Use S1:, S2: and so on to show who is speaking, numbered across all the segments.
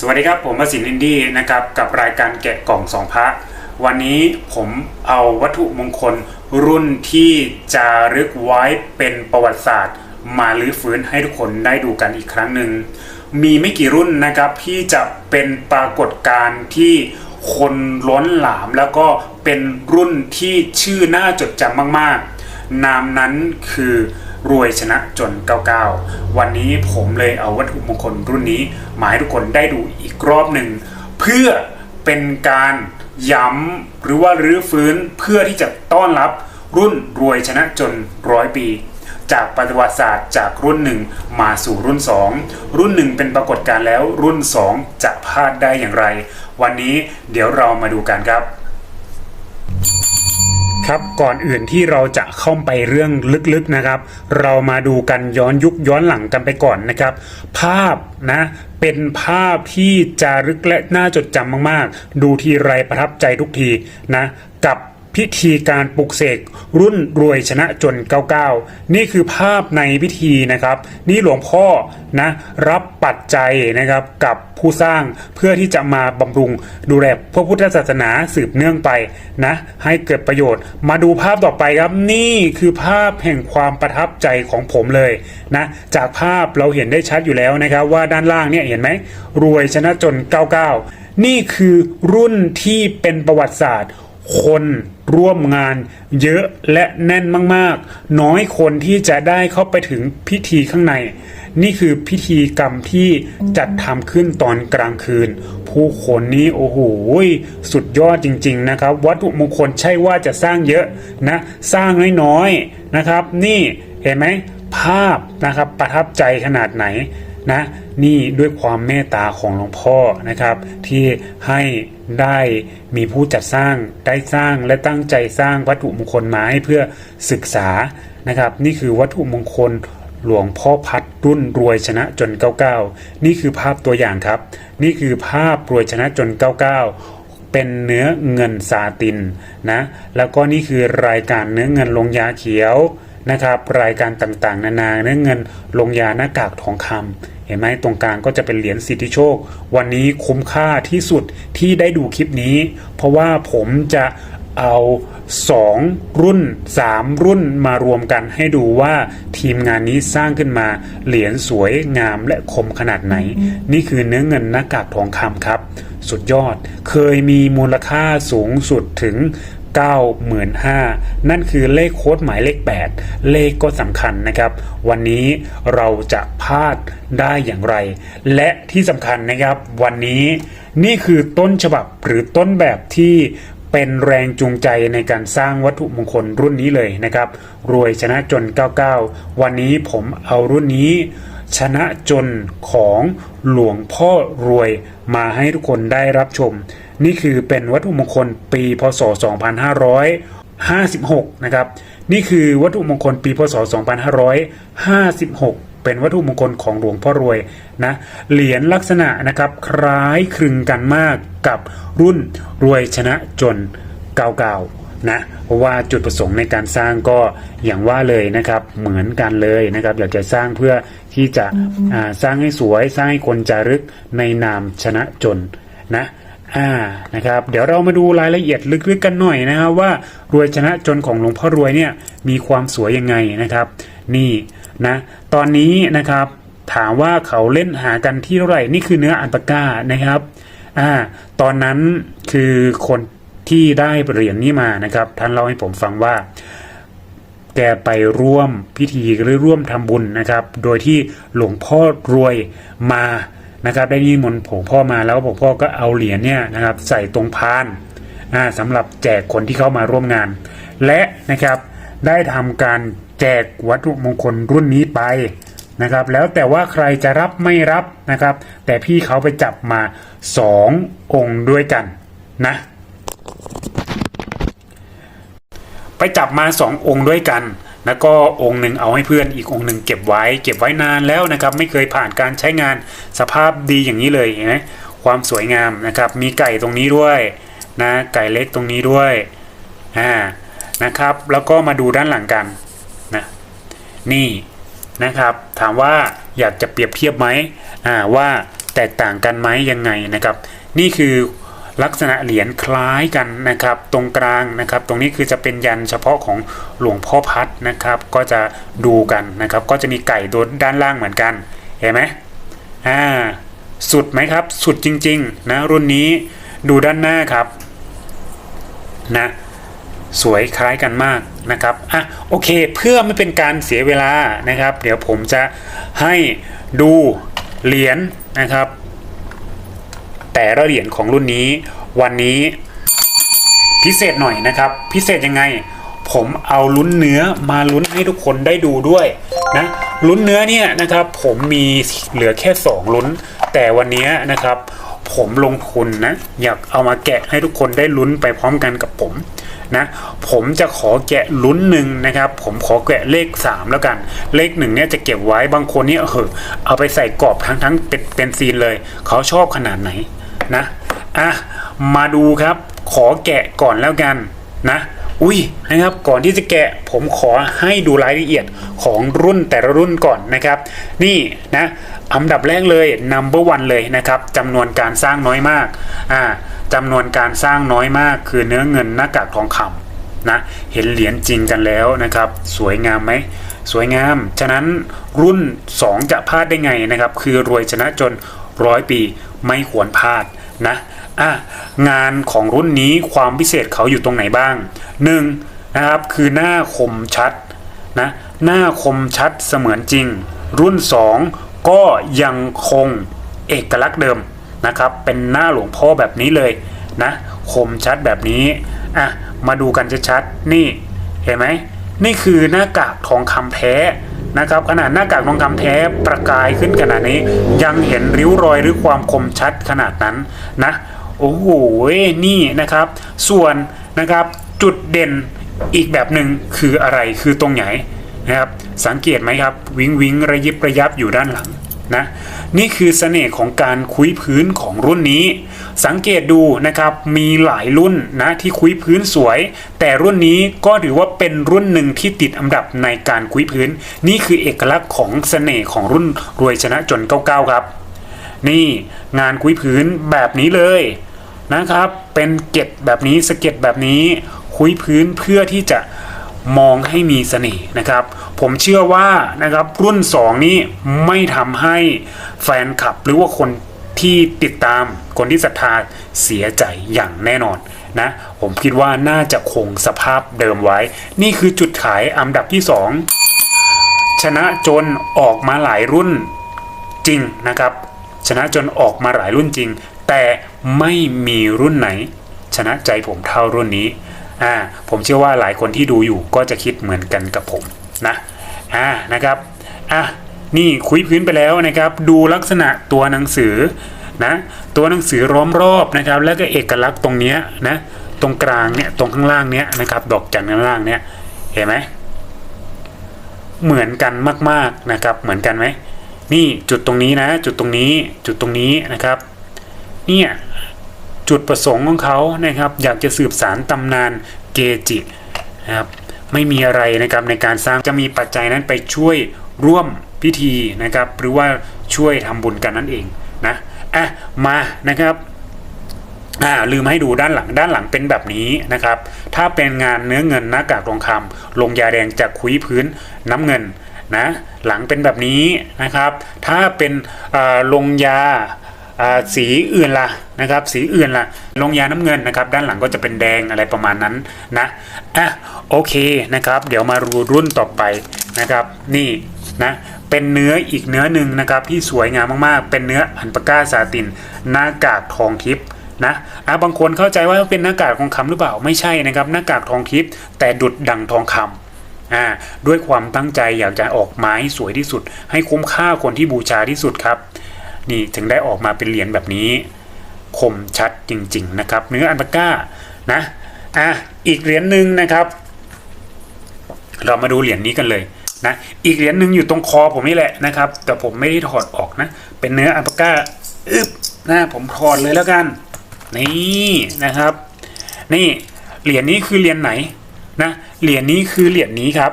S1: สวัสดีครับ ผมวสินอินดี้นะครับกับรายการแกะกล่องสองพระ วันนี้ผมเอาวัตถุมงคลรุ่นที่จะรึกไว้เป็นประวัติศาสตร์ มาลื้อฟื้นให้ทุกคนได้ดูกันอีกครั้งหนึ่ง มีไม่กี่รุ่นนะครับที่จะเป็นปรากฏการณ์ที่คนล้นหลามแล้วก็เป็นรุ่นที่ชื่อน่าจดจำมากๆ นามนั้นคือ รวยชนะจน 99 วันนี้ผมเลยเอาวัตถุมงคลรุ่นนี้มาให้ทุกคนได้ดูอีกรอบหนึ่ง เพื่อเป็นการย้ำหรือว่ารื้อฟื้นเพื่อที่จะต้อนรับรุ่นรวยชนะจนร้อยปี จากประวัติศาสตร์จากรุ่นหนึ่งมาสู่รุ่น 2 รุ่นหนึ่งเป็นปรากฏการณ์แล้วรุ่น 2 จะพลาดได้อย่างไร วันนี้เดี๋ยวเรามาดูกันครับ ครับก่อนอื่นที่เราจะเข้าไปเรื่องลึกๆนะครับ เรามาดูกันย้อนยุคย้อนหลังกันไปก่อนนะครับ ภาพนะเป็นภาพที่จารึกและน่าจดจำมากๆ ดูทีไรประทับใจทุกทีนะกับ พิธีการปลุกเสกรุ่นรวยชนะจน 99 นี่คือภาพในพิธีนะครับ นี่หลวงพ่อนะรับปัจจัยนะครับกับผู้สร้างเพื่อที่จะมาบำรุงดูแลพระพุทธศาสนาสืบเนื่องไปนะให้เกิดประโยชน์ มาดูภาพต่อไปครับนี่คือภาพแห่งความประทับใจของผมเลยนะจากภาพเราเห็นได้ชัดอยู่แล้วนะครับ ว่าด้านล่างเนี่ยเห็นไหมรวยชนะจน 99 นี่คือรุ่นที่เป็นประวัติศาสตร์ คนร่วมงานเยอะและแน่นมาก ๆ น้อยคนที่จะได้เข้าไปถึงพิธีข้างใน นี่คือพิธีกรรมที่จัดทำขึ้นตอนกลางคืน ผู้คนนี้โอ้โหสุดยอดจริง ๆ นะครับ วัตถุมงคลใช่ว่าจะสร้างเยอะนะ สร้างน้อย ๆ นะครับ นี่เห็นไหมภาพนะครับประทับใจขนาดไหน นะนี่ด้วยความเมตตาของหลวงพ่อนะครับ ที่ให้ได้มีผู้จัดสร้างได้สร้างและตั้งใจสร้างวัตถุมงคลมาให้เพื่อศึกษานะครับ นี่คือวัตถุมงคลหลวงพ่อพัดรุ่นรวยชนะจน 99 นี่คือภาพตัวอย่างครับ นี่คือภาพรวยชนะจน 99 เป็นเนื้อเงินซาตินนะแล้วก็นี่คือรายการเนื้อเงินลงยาเขียวนะครับ รายการต่างๆ นานาเนื้อเงินลงยาหน้ากากทองคำ เห็นไหมตรงกลางก็จะเป็นเหรียญสิทธิโชค วันนี้คุ้มค่าที่สุดที่ได้ดูคลิปนี้ เพราะว่าผมจะเอา 2 รุ่น 3 รุ่นมารวมกันให้ดูว่าทีมงานนี้สร้างขึ้นมาเหรียญสวยงามและคมขนาดไหน นี่คือเนื้อเงินหน้ากากทองคำครับ สุดยอดเคยมีมูลค่าสูงสุดถึง 95,000นั่นคือเลขโค้ดหมายเลข 8 เลขก็สำคัญนะครับ วันนี้เราจะพลาดได้อย่างไร และที่สำคัญนะครับวันนี้นี่คือต้นฉบับหรือต้นแบบที่เป็นแรงจูงใจในการสร้างวัตถุมงคลรุ่นนี้เลยนะครับ รวยชนะจน 99 วันนี้ผมเอารุ่นนี้ ชนะจนของหลวงพ่อรวยมาให้ทุกคนได้รับชม นี่คือเป็นวัตถุมงคลปีพศ 2556 นะครับ นี่คือวัตถุมงคลปีพศ 2556เป็นวัตถุมงคลของหลวงพ่อรวยนะ เหรียญลักษณะนะครับคล้ายคลึงกันมากกับรุ่นรวยชนะจน99นะเพราะว่าจุดประสงค์ในการสร้างก็อย่างว่าเลยนะครับเหมือนกันเลยนะครับ อยากจะสร้างเพื่อ ที่จะอ่าสร้างให้สวยสร้างให้คนจารึกในนามชนะจนนะอ่านะครับ เดี๋ยวเรามาดูรายละเอียดลึกๆกันหน่อยนะครับว่ารวยชนะจนของหลวงพ่อรวยเนี่ยมีความสวยยังไงนะครับ นี่นะตอนนี้นะครับถามว่าเขาเล่นหากันที่เท่าไหร่นี่คือเนื้ออันปาก้านะครับอ่าตอนนั้นคือคนที่ได้เหรียญนี้มานะครับ ท่านเล่าให้ผมฟังว่า แกไปร่วมพิธีหรือร่วมทำบุญนะครับ โดยที่หลวงพ่อรวยมานะครับได้นิมนต์หลวงพ่อมาแล้วหลวงพ่อก็เอาเหรียญเนี่ยนะครับใส่ตรงพานอ่าสำหรับแจกคนที่เข้ามาร่วมงาน และนะครับได้ทำการแจกวัตถุมงคลรุ่นนี้ไปนะครับ แล้วแต่ว่าใครจะรับไม่รับนะครับ แต่พี่เขาไปจับมาสององค์ด้วยกันนะ ไปจับมาสององค์ด้วยกัน แล้วก็องค์หนึ่งเอาให้เพื่อนอีกองค์หนึ่งเก็บไว้ เก็บไว้นานแล้วนะครับ ไม่เคยผ่านการใช้งานสภาพดีอย่างนี้เลยเห็นไหมความสวยงามนะครับ มีไก่ตรงนี้ด้วยนะไก่เล็กตรงนี้ด้วยอ่านะครับ แล้วก็มาดูด้านหลังกันนะนี่นะครับ ถามว่าอยากจะเปรียบเทียบไหมอ่าว่าแตกต่างกันไหมยังไงนะครับ นี่คือ ลักษณะเหรียญคล้ายกันนะครับ ตรงกลางนะครับ ตรงนี้คือจะเป็นยันเฉพาะของหลวงพ่อพัดนะครับ ก็จะดูกันนะครับ ก็จะมีไก่ตัวด้านล่างเหมือนกัน เห็นไหมอ่าสุดไหมครับ สุดจริง ๆ นะ รุ่นนี้ดูด้านหน้าครับ นะสวยคล้ายกันมากนะครับ อะโอเคเพื่อไม่เป็นการเสียเวลานะครับ เดี๋ยวผมจะให้ดูเหรียญนะครับ แต่ละเหรียญของรุ่นนี้ วันนี้พิเศษหน่อยนะครับ พิเศษยังไง ผมเอาลุ้นเนื้อมาลุ้นให้ทุกคนได้ดูด้วยนะลุ้นเนื้อเนี่ยนะครับ ผมมีเหลือแค่ 2 ลุ้น แต่วันนี้นะครับ ผมลงทุนนะอยากเอามาแกะให้ทุกคนได้ลุ้นไปพร้อมกันกับผมนะผมจะขอแกะลุ้นหนึ่งนะครับ ผมขอแกะเลข 3 แล้วกัน เลขหนึ่งเนี่ยจะเก็บไว้บางคนเนี่ยเออเอาไปใส่กรอบทั้งทั้งเป็นเป็นซีนเลย เขาชอบขนาดไหน นะอะมาดูครับขอแกะก่อนแล้วกันนะอุ้ยนะครับก่อนที่จะแกะผมขอให้ดูรายละเอียดของรุ่นแต่ละรุ่นก่อนนะครับ นี่นะอันดับแรกเลย number one เลยนะครับจำนวนการสร้างน้อยมากอ่าจำนวนการสร้างน้อยมาก คือเนื้อเงินหน้ากากทองคำนะเห็นเหรียญจริงกันแล้วนะครับ สวยงามไหมสวยงาม ฉะนั้นรุ่น 2 จะพลาดได้ไงนะครับ คือรวยชนะจนร้อยปี ไม่ควรพลาดนะอะงานของรุ่นนี้ความพิเศษเขาอยู่ตรงไหนบ้าง 1. นะครับคือหน้าคมชัดนะหน้าคมชัดเสมือนจริง รุ่น 2 ก็ยังคงเอกลักษณ์เดิมนะครับเป็นหน้าหลวงพ่อแบบนี้เลยนะคมชัดแบบนี้อะมาดูกันชัดๆนี่เห็นไหมนี่คือหน้ากากทองคำแท้ นะครับขนาดหน้ากากทองคำแท้ประกายขึ้นขนาดนี้ ยังเห็นริ้วรอยหรือความคมชัดขนาดนั้นนะโอ้โหนี่นะครับ ส่วนนะครับจุดเด่นอีกแบบหนึ่งคืออะไรคือตรงไหนนะครับสังเกตไหมครับ วิงวิงระยิบระยับอยู่ด้านหลัง นะนี่คือเสน่ห์ของการคุยพื้นของรุ่นนี้ สังเกตดูนะครับมีหลายรุ่นนะที่คุยพื้นสวย แต่รุ่นนี้ก็ถือว่าเป็นรุ่นหนึ่งที่ติดอันดับในการคุยพื้น นี่คือเอกลักษณ์ของเสน่ห์ของรุ่นรวยชนะจนเก้าครับ นี่งานคุยพื้นแบบนี้เลยนะครับ เป็นเก็บแบบนี้สเก็ตแบบนี้คุยพื้นเพื่อที่จะ มองให้มีเสน่ห์นะครับ ผมเชื่อว่านะครับรุ่น 2 นี้ไม่ทำให้แฟนคลับหรือว่าคนที่ติดตามคนที่ศรัทธาเสียใจอย่างแน่นอนนะผมคิดว่าน่าจะคงสภาพเดิมไว้ นี่คือจุดขายอันดับที่ 2 ชนะจนออกมาหลายรุ่นจริงนะครับ ชนะจนออกมาหลายรุ่นจริง แต่ไม่มีรุ่นไหน ชนะใจผมเท่ารุ่นนี้ อ่าผมเชื่อว่าหลายคนที่ดูอยู่ก็จะคิดเหมือนกันกับผมนะอ่านะครับอะนี่คุยพื้นไปแล้วนะครับ ดูลักษณะตัวหนังสือนะตัวหนังสือล้อมรอบนะครับ แล้วก็เอกลักษณ์ตรงเนี้ยนะตรงกลางเนี่ยตรงข้างล่างเนี้ยนะครับ ดอกจันข้างล่างเนี้ยเห็นไหมเหมือนกันมากๆนะครับ เหมือนกันไหมนี่จุดตรงนี้นะ จุดตรงนี้จุดตรงนี้นะครับ เนี่ย จุดประสงค์ของเขานะครับ อยากจะสืบสารตำนานเกจินะครับไม่มีอะไรนะครับในการสร้างจะมีปัจจัยนั้นไปช่วยร่วมพิธีนะครับ หรือว่าช่วยทำบุญกันนั่นเองนะอะมานะครับอ่าลืมให้ดูด้านหลังด้านหลังเป็นแบบนี้นะครับ ถ้าเป็นงานเนื้อเงินหน้ากากทองคำลงยาแดงจะคุยพื้นน้ำเงินนะหลังเป็นแบบนี้นะครับ ถ้าเป็นอ่าลงยา สีอื่นล่ะนะครับ สีอื่นล่ะลงยาน้ำเงินนะครับ ด้านหลังก็จะเป็นแดงอะไรประมาณนั้นนะอะโอเคนะครับ เดี๋ยวมาดูรุ่นต่อไปนะครับ นี่นะเป็นเนื้ออีกเนื้อหนึ่งนะครับ ที่สวยงามมากๆ เป็นเนื้ออันปาก้าซาติน หน้ากากทองทิพย์นะอะบางคนเข้าใจว่าเป็นหน้ากากทองคำหรือเปล่าไม่ใช่นะครับ หน้ากากทองทิพย์แต่ดุดดังทองคำอ่าด้วยความตั้งใจอยากจะออกไม้สวยที่สุด ให้คุ้มค่าคนที่บูชาที่สุดครับ นี่ถึงได้ออกมาเป็นเหรียญแบบนี้ คมชัดจริง ๆ นะครับ เนื้ออันปาก้านะอะอีกเหรียญหนึ่งนะครับ เรามาดูเหรียญนี้กันเลยนะอีกเหรียญหนึ่งอยู่ตรงคอผมนี่แหละนะครับ แต่ผมไม่ได้ถอดออกนะ เป็นเนื้ออันปาก้าอึบนะผมถอดเลยแล้วกัน นี่นะครับ นี่เหรียญนี้คือเหรียญไหนนะเหรียญนี้คือเหรียญนี้ครับ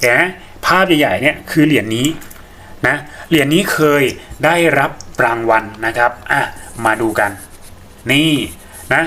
S1: เห็นไหมภาพใหญ่ๆเนี่ยคือเหรียญนี้นะเหรียญนี้เคยได้รับ รางวัลนะครับอะมาดูกัน นี่นะ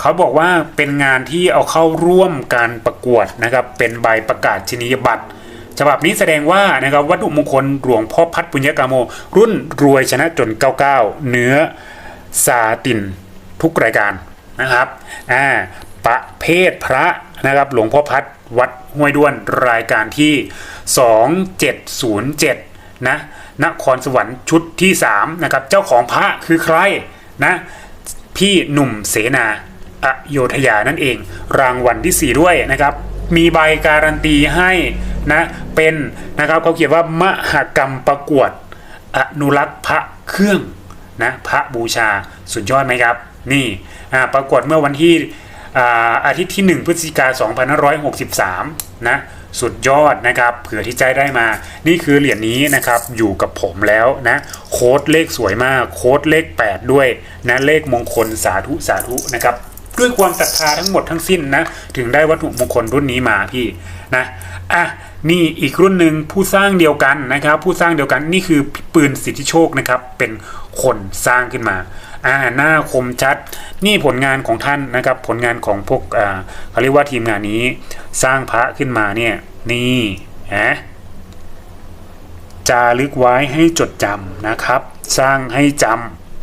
S1: เขาบอกว่าเป็นงานที่เอาเข้าร่วมการประกวดนะครับ เป็นใบประกาศชนียบัตรฉบับนี้แสดงว่านะครับวัตถุมงคลหลวงพ่อพัดปุญญกาโม รุ่นรวยชนะจน 99 เนื้อซาตินทุกรายการนะครับอ่าประเภทพระนะครับหลวงพ่อพัดวัดห้วยด้วนรายการที่ 2707 นะนครสวรรค์ชุดที่3นะครับเจ้าของพระคือใครนะพี่หนุ่มเสนาอโยธยานั่นเอง รางวัลที่ 4 ด้วยนะครับ มีใบการันตีให้นะเป็นนะครับเขาเขียนว่ามหกรรมประกวดอนุรักษ์พระเครื่องนะพระบูชาสุดยอดไหมครับ นี่ประกวดเมื่อวันที่อาอาทิตย์ที่ 1 พฤศจิกายน2563 นะ สุดยอดนะครับเผื่อที่ใจได้มา นี่คือเหรียญนี้นะครับอยู่กับผมแล้วนะโค้ดเลขสวยมากโค้ดเลข 8 ด้วยนะเลขมงคลสาธุสาธุนะครับด้วยความศรัทธาทั้งหมดทั้งสิ้นนะถึงได้วัตถุมงคลรุ่นนี้มาพี่นะอะนี่อีกรุ่นหนึ่งผู้สร้างเดียวกันนะครับ ผู้สร้างเดียวกันนี่คือปืนสิทธิโชคนะครับเป็นคนสร้างขึ้นมา อ่าหน้าคมชัด นี่ผลงานของท่านนะครับ ผลงานของพวกอ่าเขาเรียกว่าทีมงานนี้ สร้างพระขึ้นมาเนี่ยนี่ฮะจารึกไว้ให้จดจำนะครับ สร้างให้จ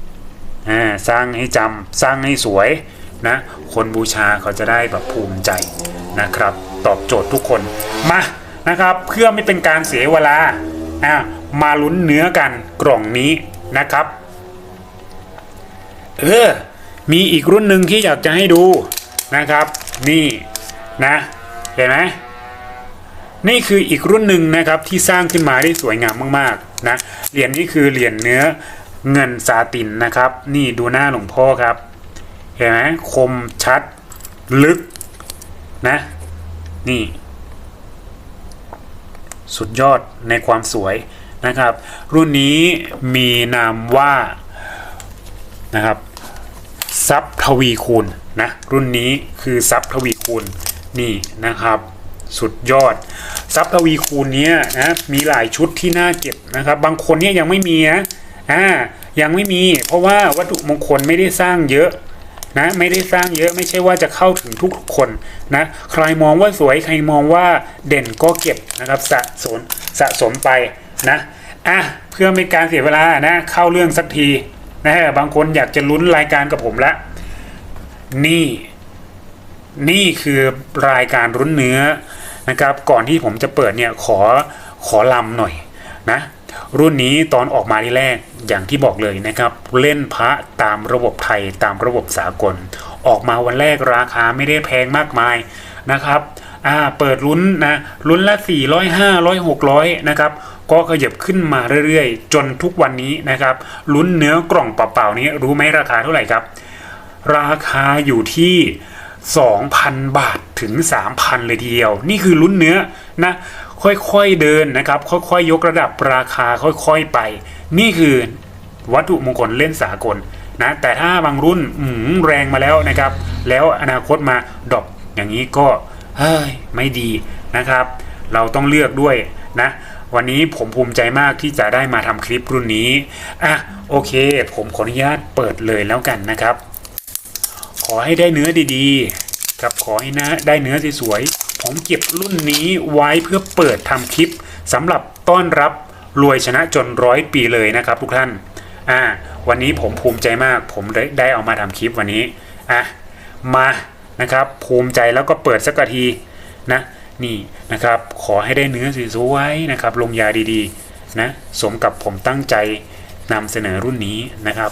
S1: ำอ่าสร้างให้จำสร้างให้สวยนะ คนบูชาเขาจะได้แบบภูมิใจนะครับ ตอบโจทย์ทุกคนมานะครับ เพื่อไม่เป็นการเสียเวลาอ่ามาลุ้นเนื้อกันกล่องนี้นะครับ เออ มีอีกรุ่นหนึ่งที่อยากจะให้ดูนะครับ นี่นะ เห็นไหมนี่คืออีกรุ่นหนึ่งนะครับที่สร้างขึ้นมาได้สวยงามมากๆนะ เหรียญนี้คือเหรียญเนื้อเงินซาตินนะครับ นี่ดูหน้าหลวงพ่อครับ เห็นไหมคมชัด ลึกนะ นี่ สุดยอดในความสวยนะครับ รุ่นนี้มีนามว่านะครับ ทรัพย์ทวีคูณนะรุ่นนี้คือทรัพย์ทวีคูณนี่นะครับสุดยอดทรัพย์ทวีคูณเนี้ยนะมีหลายชุดที่น่าเก็บนะครับ บางคนเนี่ยยังไม่มีนะอ่ายังไม่มีเพราะว่าวัตถุมงคลไม่ได้สร้างเยอะนะไม่ได้สร้างเยอะไม่ใช่ว่าจะเข้าถึงทุกคนนะใครมองว่าสวยใครมองว่าเด่นก็เก็บนะครับสะสมสะสมไปนะอะเพื่อไม่การเสียเวลานะเข้าเรื่องสักที นะฮะบางคนอยากจะลุ้นรายการกับผมละ นี่ นี่คือรายการรุ้นเนื้อนะครับ ก่อนที่ผมจะเปิดเนี่ยขอขอลำหน่อยนะรุ่นนี้ตอนออกมาที่แรกอย่างที่บอกเลยนะครับ เล่นพระตามระบบไทยตามระบบสากล ออกมาวันแรกราคาไม่ได้แพงมากมายนะครับอ่าเปิดลุ้นนะลุ้นละ400 500 600นะครับ ก็ขยับขึ้นมาเรื่อยๆ จนทุกวันนี้นะครับ ลุ้นเนื้อกล่องเปล่าๆนี้รู้ไหมราคาเท่าไหร่ครับ ราคาอยู่ที่ 2,000 บาทถึง 3,000 เลยทีเดียว นี่คือลุ้นเนื้อนะค่อยๆเดินนะครับ ค่อยๆยกระดับราคาค่อยๆไป นี่คือวัตถุมงคลเล่นสากลนะแต่ถ้าบางรุ่นอืมแรงมาแล้วนะครับ แล้วอนาคตมาดรอปอย่างนี้ก็เฮ้ยไม่ดีนะครับ เราต้องเลือกด้วยนะ วันนี้ผมภูมิใจมากที่จะได้มาทำคลิปรุ่นนี้ อะโอเค ผมขออนุญาตเปิดเลยแล้วกันนะครับ ขอให้ได้เนื้อดีๆ ครับขอให้นะได้เนื้อสวยๆ ผมเก็บรุ่นนี้ไว้เพื่อเปิดทำคลิปสำหรับต้อนรับรวยชนะจนร้อยปีเลยนะครับทุกท่าน อ่า วันนี้ผมภูมิใจมาก ผมได้ได้เอามาทำคลิปวันนี้ อะ มานะครับ ภูมิใจแล้วก็เปิดสักทีนะ นี่นะครับ ขอให้ได้เนื้อสวยๆนะครับ ลงยาดีๆ นะ สมกับผมตั้งใจนำเสนอรุ่นนี้นะครับ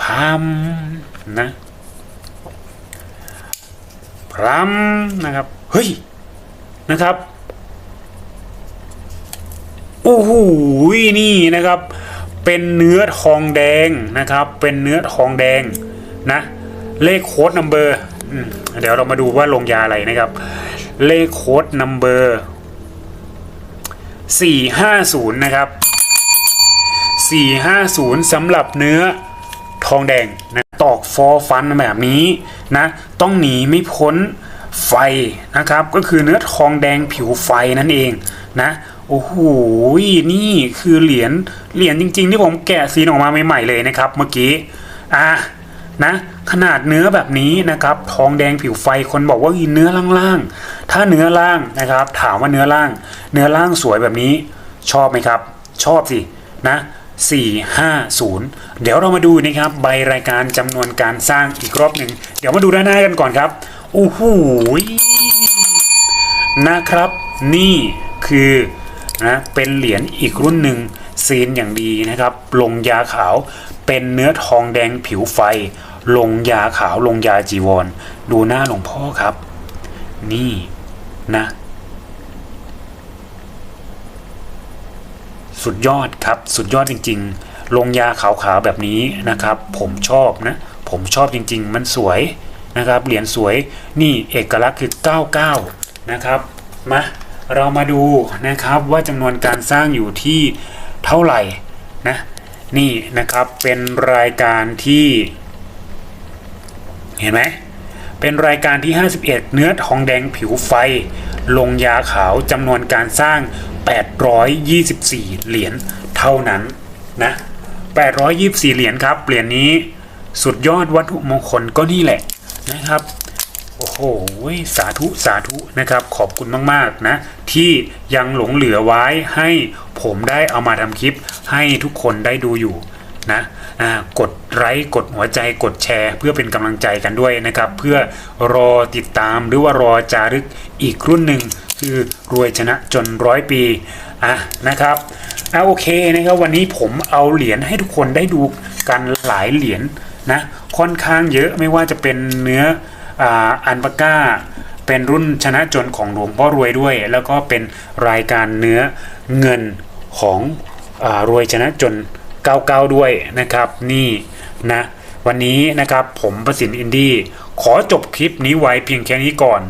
S1: พามนะพรัมนะครับ เฮ้ย นะครับ โอ้โห นี่นะครับ เป็นเนื้อทองแดงนะครับ เป็นเนื้อทองแดงนะ เลขโค้ดนัมเบอร์ เดี๋ยวเรามาดูว่าลงยาอะไรนะครับ เลขโค้ดนัมเบอร์สี่ห้าศูนย์นะครับ 450สำหรับเนื้อทองแดงนะตอกฟอฟันแบบนี้นะ ต้องหนีไม่พ้นไฟนะครับ ก็คือเนื้อทองแดงผิวไฟนั่นเองนะโอ้โห นี่คือเหรียญ เหรียญจริง ๆ ที่ผมแกะซีนออกมาใหม่ ๆ เลยนะครับ เมื่อกี้ อะ นะขนาดเนื้อแบบนี้นะครับทองแดงผิวไฟคนบอกว่าเนื้อล่างๆ ถ้าเนื้อล่างนะครับ ถามว่าเนื้อล่าง เนื้อล่างสวยแบบนี้ชอบไหมครับ ชอบสินะ450 เดี๋ยวเรามาดูนะครับใบรายการจำนวนการสร้างอีกรอบหนึ่งเดี๋ยวมาดูด้านหน้ากันก่อนครับโอ้โหนะครับ นี่คือนะเป็นเหรียญอีกรุ่นหนึ่ง ซีนอย่างดีนะครับ ลงยาขาวเป็นเนื้อทองแดงผิวไฟ ลงยาขาวลงยาจีวร ดูหน้าหลวงพ่อครับ นี่นะ สุดยอดครับสุดยอดจริง ๆ ลงยาขาวๆแบบนี้นะครับ ผมชอบนะ ผมชอบจริง ๆ มันสวยนะครับ เหรียญสวยนี่เอกลักษณ์คือ 99 นะครับมาเรามาดูนะครับว่าจำนวนการสร้างอยู่ที่ เท่าไหร่นะนี่นะครับเป็นรายการที่เห็นไหมเป็นรายการที่ 51 เนื้อทองแดงผิวไฟ ลงยาขาวจำนวนการสร้าง 824 เหรียญเท่านั้นนะ824 เหรียญครับ เหรียญนี้สุดยอดวัตถุมงคลก็นี่แหละนะครับ โอ้โหสาธุสาธุนะครับ ขอบคุณมากๆนะ ที่ยังหลงเหลือไว้ให้ผมได้เอามาทำคลิปให้ทุกคนได้ดูอยู่นะกดไลค์กดหัวใจกดแชร์ เพื่อเป็นกำลังใจกันด้วยนะครับ เพื่อรอติดตามหรือว่ารอจารึกอีกรุ่นหนึ่งคือรวยชนะจนร้อยปีอะนะครับอะโอเคนะครับวันนี้ผมเอาเหรียญให้ทุกคนได้ดูกันหลายเหรียญนะค่อนข้างเยอะไม่ว่าจะเป็นเนื้อ อันปาก้าเป็นรุ่นชนะจนของหลวงพ่อรวยด้วย แล้วก็เป็นรายการเนื้อเงินของอรวยชนะจน99ด้วยนะครับนี่นะวันนี้นะครับผมประสิทธิ์อินดี้ขอจบคลิปนี้ไว้เพียงแค่นี้ก่อน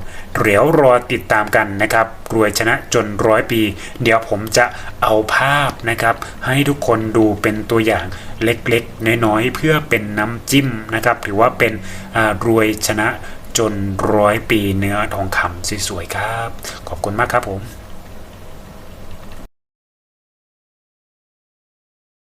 S1: เดี๋ยวรอติดตามกันนะครับ รวยชนะจนร้อยปี เดี๋ยวผมจะเอาภาพนะครับ ให้ทุกคนดูเป็นตัวอย่างเล็กๆ น้อยๆ เพื่อเป็นน้ำจิ้มนะครับ หรือว่าเป็นรวยชนะ จนร้อยปีเนื้อทองคำสวยๆครับ ขอบคุณมากครับผม